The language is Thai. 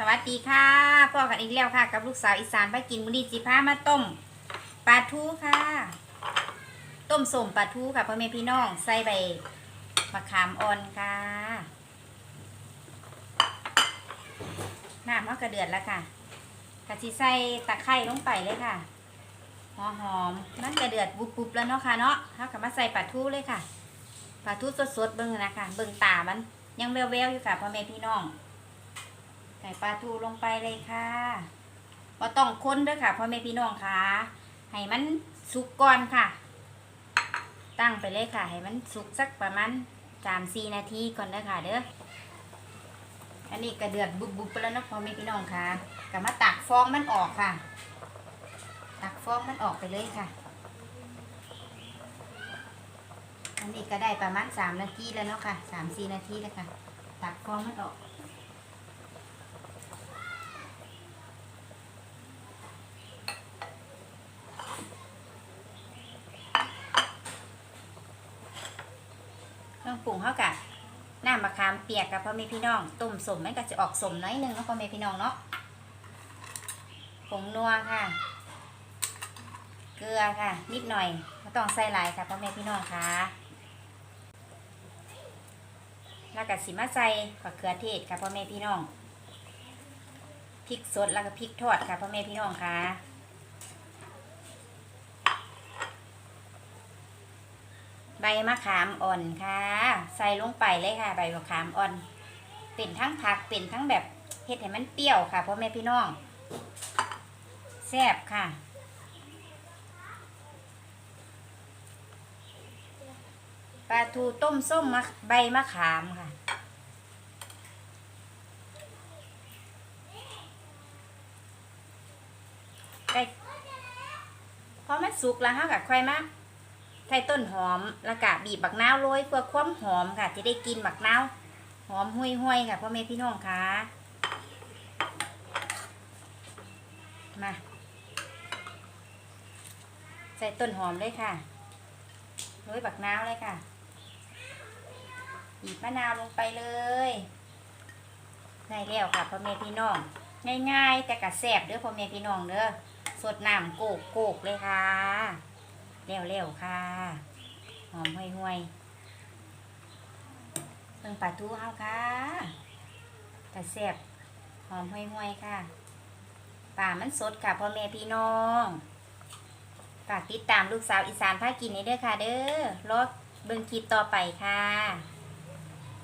สวัสดีค่ะพ่อกันอีกแล้วค่ะ กับลูกสาวอีสานไปกินมื้อนี้สิพามาต้มปลาทูค่ะ ต้มส้มปลาทูค่ะพ่อแม่พี่น้องใส่ใบมะขามอ่อนค่ะน้ำมันกระเดือดแล้วค่ะกะทิใส่ตะไคร้ลงไปเลยค่ะหอมหอมๆนั่นกระเดือดบุบๆแล้วเนาะค่ะเนาะถ้ากับมาใส่ปลาทูเลยค่ะปลาทูสดๆเบิ่งนะคะเบิ่งตามันยังแววๆอยู่ค่ะพ่อแม่พี่น้อง ใส่ปลาทูลงไปเลยค่ะบ่ต้องค้นด้วยค่ะพ่อแม่พี่น้องค่ะให้มันสุกก่อนค่ะ ตั้งไปเลยค่ะ ให้มันสุกสักประมาณสามสี่นาทีก่อนเด้อค่ะเด้อ อันนี้กระเดือดบุบๆไปแล้วเนาะพ่อแม่พี่น้องค่ะก็มาตักฟองมันออกค่ะ ตักฟองมันออกไปเลยค่ะ อันนี้ก็ได้ประมาณสามนาทีแล้วเนาะค่ะสามสี่นาทีแล้วค่ะ ตักฟองมันออก รื่องปรุงเขากะน้ำมะขามเปียกกับพ่อแม่พี่น้องต้มสมมันก็จะออกสมน้อยนึงเนาะพ่อแม่พี่น้องเนาะผงนัวค่ะ เกลือค่ะ นิดหน่อยไม่ต้องใส่หลายค่ะพ่อแม่พี่น้องค่ะ แล้วก็สิมาใส่ผักเขือเทศค่ะพ่อแม่พี่น้องพริกสดแล้วก็พริกทอดค่ะพ่อแม่พี่น้องค่ะ ใบมะขามอ่อนค่ะ ใส่ลงไปเลยค่ะ ใบมะขามอ่อน เป็นทั้งผักเป็นทั้งแบบเห็ดให้มันเปรี้ยวค่ะพ่อแม่พี่น้องแซ่บค่ะ ปลาทูต้มส้มมะใบมะขามค่ะพอมันสุกแล้วค่ะกับค่อยมาก ใส่ต้นหอมแล้วก็บีบบักนาวโรยเพื่อความหอมค่ะ จะได้กินบักนาวหอมห้วยๆค่ะพ่อแม่พี่น้องค่ะมาใส่ต้นหอมเลยค่ะโรยบักนาวเลยค่ะบีบมะนาวลงไปเลยได้แล้วค่ะพ่อแม่พี่น้องง่ายๆแต่กะแซ่บเด้อพ่อแม่พี่น้องเด้อสดน้ำโกกโกกๆเลยค่ะ เร็วๆค่ะ หอมห่วยๆเพิ่งปลาทูเอาค่ะแต่แซ่บหอมห่วยๆค่ะป่ามันสดค่ะพ่อแม่พี่น้องฝากติดตามลูกสาวอีสานภากินนี้ด้วยค่ะ เด้อรอเบิ่งคลิปต่อไปค่ะ